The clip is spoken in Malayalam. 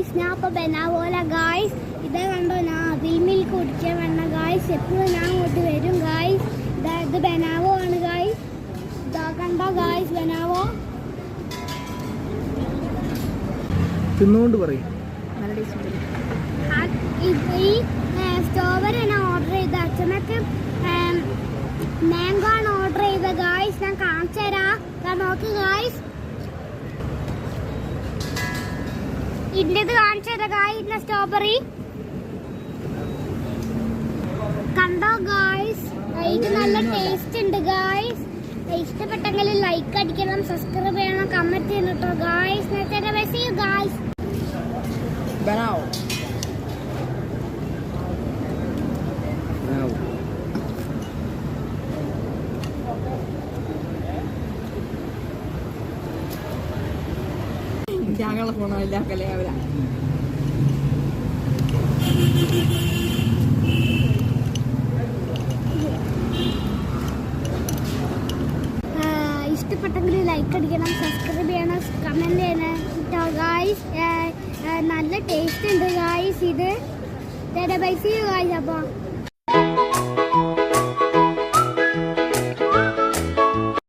ഗായ്സ് ഞാൻ ഇപ്പോൾ ബനാവോല ഗായ്സ് ഇതേ കണ്ടോ ഞാൻ അതിൽ മിൽക്ക് കുടിക്കാൻ വേണ്ട ഗായ്സ് എപ്പോഴും ഞാൻ അങ്ങോട്ട് വരും ഗായ്സ് ഇത് ബനാവോ ആണ് ഗായ്സ് ഇതാ കണ്ടോ ഗായ്സ് ബനാവോ തിന്നുകൊണ്ട് പറയും. ഈ ഓർഡർ ചെയ്ത അച്ഛനൊക്കെ മാംഗോ ആണ് ഓർഡർ ചെയ്ത ഗായ്സ് ഞാൻ കാണിച്ചു തരാം നോക്ക് ഗായ്സ് ഇതിന്റെത് കാണിച്ചു തരാം. ഗായ്സ് സ്ട്രോബെറി കണ്ടോ ഗായ്സ് ഇത് നല്ല ടേസ്റ്റ് ഉണ്ട് ഗായ്സ് ഇഷ്ടപ്പെട്ടെങ്കിൽ ലൈക്ക് അടിക്കണം സബ്സ്ക്രൈബ് ചെയ്യണം കമന്റ് ചെയ്യണം കേട്ടോ ഗായ്സ് ഗായ്സ് ബനാവോ ഞങ്ങളെ അവരാ ആഹ് ഇഷ്ടപ്പെട്ടെങ്കിൽ ലൈക്ക് അടിക്കണം സബ്സ്ക്രൈബ് ചെയ്യണം കമന്റ് ചെയ്യണം. ഗായ്സ് നല്ല ടേസ്റ്റ് ഉണ്ട് ഗായ്സ് ഇത്. പൈസ ഗായ്സ് അപ്പോൾ